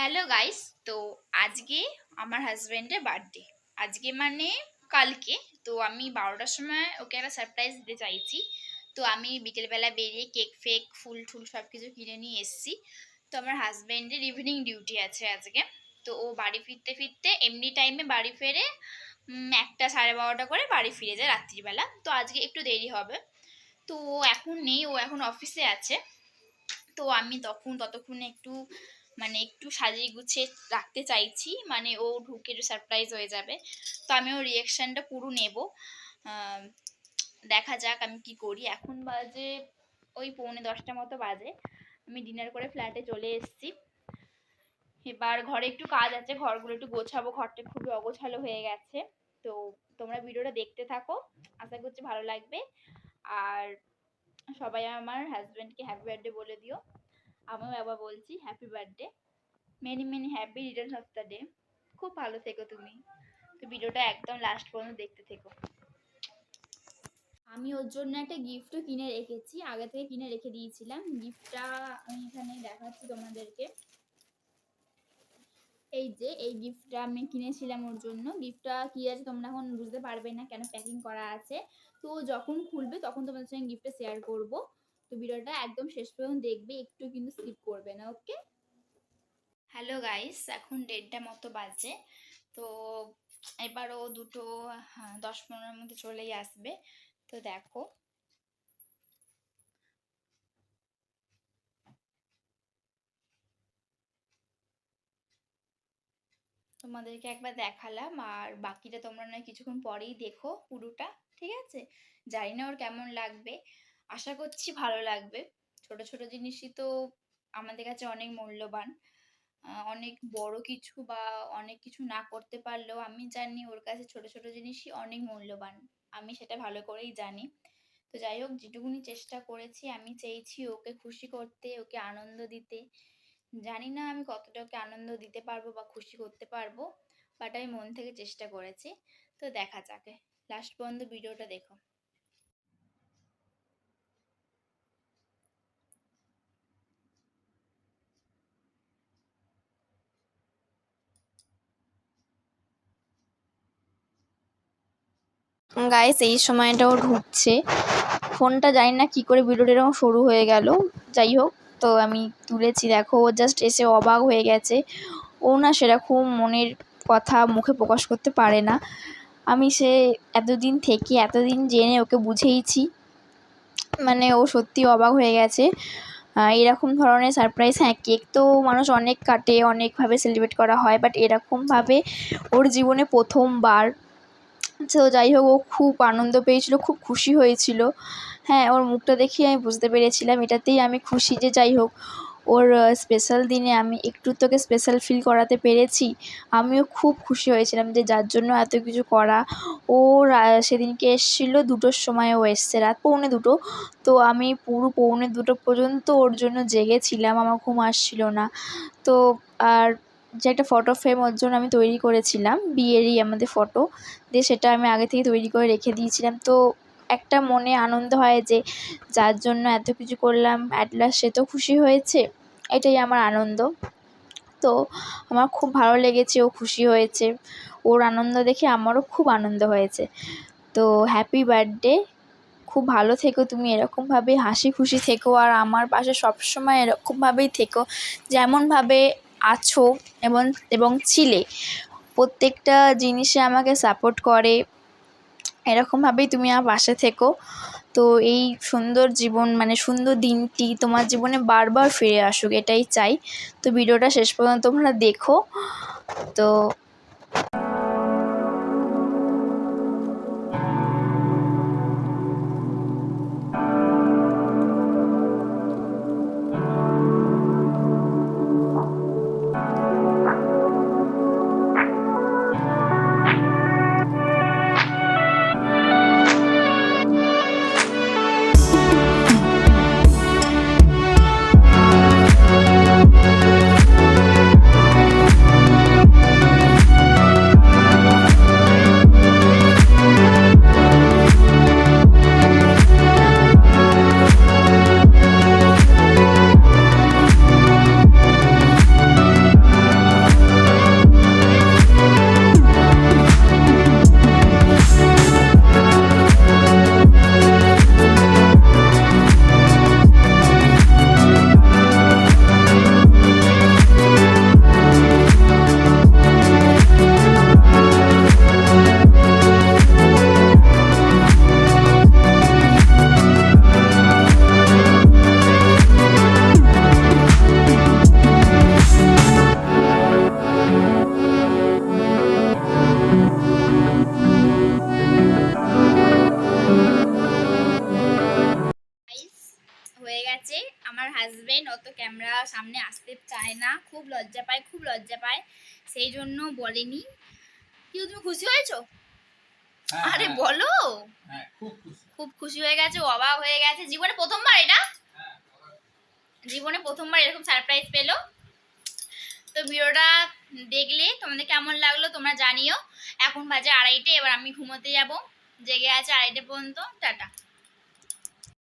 Hello guys তো আজকে আমার হাজব্যান্ডের বার্থডে আজকে মানে কালকে। তো আমি বারোটার সময় ওকে একটা সারপ্রাইজ দিতে চাইছি। তো আমি বিকেলবেলা বেরিয়ে কেক ফেক ফুল টুল সব কিছু কিনে নিয়ে এসেছি। তো আমার হাজব্যান্ডের ইভিনিং ডিউটি আছে আজকে। তো ও বাড়ি ফিরতে ফিরতে এমনি টাইমে বাড়ি ফেরে একটা সাড়ে বারোটা করে বাড়ি ফিরে যায় রাত্রিবেলা। তো আজকে একটু দেরি হবে। তো ও এখন নেই, ও এখন অফিসে আছে। তো আমি তখন, ততক্ষণে একটু মানে একটু সাজিয়ে গুছিয়ে রাখতে চাইছি। মানে ও ঢুকে সারপ্রাইজ হয়ে যাবে। তো আমি ওর রিয়াকশানটা পুরো নেব। দেখা যাক আমি কি করি। এখন বাজে ওই পৌনে দশটা মতো বাজে। আমি ডিনার করে ফ্ল্যাটে চলে এসেছি। এবার ঘরে একটু কাজ আছে। ঘরগুলো একটু গোছাবো। ঘরটা খুবই অগোছালো হয়ে গেছে। তো তোমরা ভিডিওটা দেখতে থাকো। আশা করছি ভালো লাগবে। আর সবাই আমার হাজব্যান্ডকে হ্যাপি বার্থডে বলে দিও। আমিও আবার বলছি happy birthday many many happy returns of the day খুব ভালো থেকো তুমি। তো ভিডিওটা একদম লাস্ট পর্যন্ত দেখতে থেকো। আমি ওর জন্য একটা গিফটও কিনে রেখেছি। আগে থেকে কিনে রেখে দিয়েছিলাম। গিফটটা আমি এখানে দেখাচ্ছি তোমাদেরকে। এই যে, এই গিফটটা আমি কিনেছিলাম ওর জন্য। গিফটটা কি আছে তোমরা এখন বুঝতে পারবে না, কেন প্যাকিং করা আছে। তো যখন খুলবে তখন তোমাদের সঙ্গে গিফটটা শেয়ার করব। তো ভিডিওটা একদম শেষ পর্যন্ত দেখবে একটু কিন্তু স্কিপ করবে না ওকে হ্যালো গাইস এখন দেড়টা মতো বাজে। তো এবার ও দুটো হ্যাঁ, দশ পনেরোর মধ্যে চলেই আসবে। তো দেখো। তোমাদেরকে একবার দেখালাম আর বাকিটা তোমরা নয় কিছুক্ষণ পরেই দেখো পুরোটা ঠিক আছে? জানি না ওর কেমন লাগবে। আশা করছি ভালো লাগবে। ছোট ছোট জিনিসই তো আমাদের কাছে অনেক মূল্যবান। অনেক বড় কিছু বা অনেক কিছু না করতে পারলেও আমি জানি ওর কাছে ছোট ছোট জিনিসই অনেক মূল্যবান। আমি সেটা ভালো করেই জানি। তো যাই হোক, যেটুকুনি চেষ্টা করেছি, আমি চেয়েছি ওকে খুশি করতে, ওকে আনন্দ দিতে। জানি না আমি কতটা ওকে আনন্দ দিতে পারব বা খুশি করতে পারব বাট আমি মন থেকে চেষ্টা করেছি। তো দেখা যাক। লাস্ট পর্যন্ত ভিডিওটা দেখো। গাইস এই সময়টাও ঢুকছে। ফোনটা জানি না কি করে ভিডিওটা এরকম শুরু হয়ে গেল। যাই হোক, তো আমি তুলেছি। দেখো, ও জাস্ট এসে অবাক হয়ে গেছে। ও না সেরকম মনের কথা মুখে প্রকাশ করতে পারে না। আমি সে এতদিন থেকে, এতদিন জেনে ওকে বুঝেইছি। মানে ও সত্যি অবাক হয়ে গেছে। এরকম ধরনের সারপ্রাইজ হ্যাঁ কেক তো মানুষ অনেক কাটে, অনেকভাবে সেলিব্রেট করা হয় বাট এরকমভাবে ওর জীবনে প্রথমবার তো যাই হোক, ও খুব আনন্দ পেয়েছিল, খুব খুশি হয়েছিল। হ্যাঁ ওর মুখটা দেখেই আমি বুঝতে পেরেছিলাম, এটাতেই আমি খুশি যে যাই হোক, ওর স্পেশাল দিনে আমি একটু তোকে স্পেশাল ফিল করাতে পেরেছি। আমিও খুব খুশি হয়েছিলাম যে যার জন্য এত কিছু করা। ও সেদিনকে এসেছিল দুটোর সময় ও এসছে, রাত পৌনে দুটো। তো আমি পুরো পৌনে দুটো পর্যন্ত ওর জন্য জেগেছিলাম, আমার ঘুম আসছিল না। তো, আর যে একটা ফটো ফ্রেম ওর জন্য আমি তৈরি করেছিলাম, বিয়েরই আমাদের ফটো দিয়ে সেটা আমি আগে থেকে তৈরি করে রেখে দিয়েছিলাম। তো একটা মনে আনন্দ হয় যে যার জন্য এত কিছু করলাম অ্যাট লাস্ট সে তো খুশি হয়েছে, এটাই আমার আনন্দ। তো আমার খুব ভালো লেগেছে, ও খুশি হয়েছে, ওর আনন্দ দেখে আমারও খুব আনন্দ হয়েছে। তো হ্যাপি বার্থডে খুব ভালো থেকো তুমি, এরকমভাবে হাসি খুশি থেকো, আর আমার পাশে সবসময় এরকমভাবেই থেকো, যেমনভাবে আছো এবং এবং ছিলে। প্রত্যেকটা জিনিসে আমাকে সাপোর্ট করে। এরকমভাবেই তুমি আমার পাশে থেকো। তো এই সুন্দর জীবন মানে সুন্দর দিনটি তোমার জীবনে বারবার ফিরে আসুক, এটাই চাই। তো ভিডিওটা শেষ পর্যন্ত তোমরা দেখো। তো চায় না খুব লজ্জা পায় খুব লজ্জা পায়। সেই জন্য বলেনি। কেউ তুমি খুশি হয়েছো? হ্যাঁ, আরে হ্যাঁ, বলো। হ্যাঁ, খুব খুশি। খুব খুশি হয়ে গেছে অবাক হয়ে গেছে। জীবনে প্রথমবার এটা? জীবনে প্রথমবার এরকম সারপ্রাইজ পেল। তো ভিডিওটা দেখলে তোমাদের কেমন লাগল তোমরা জানিও। এখন বাজে আড়াইটে এবার আমি ঘুমোতে যাব। জেগে আছে আড়াইটে পর্যন্ত। টাটা।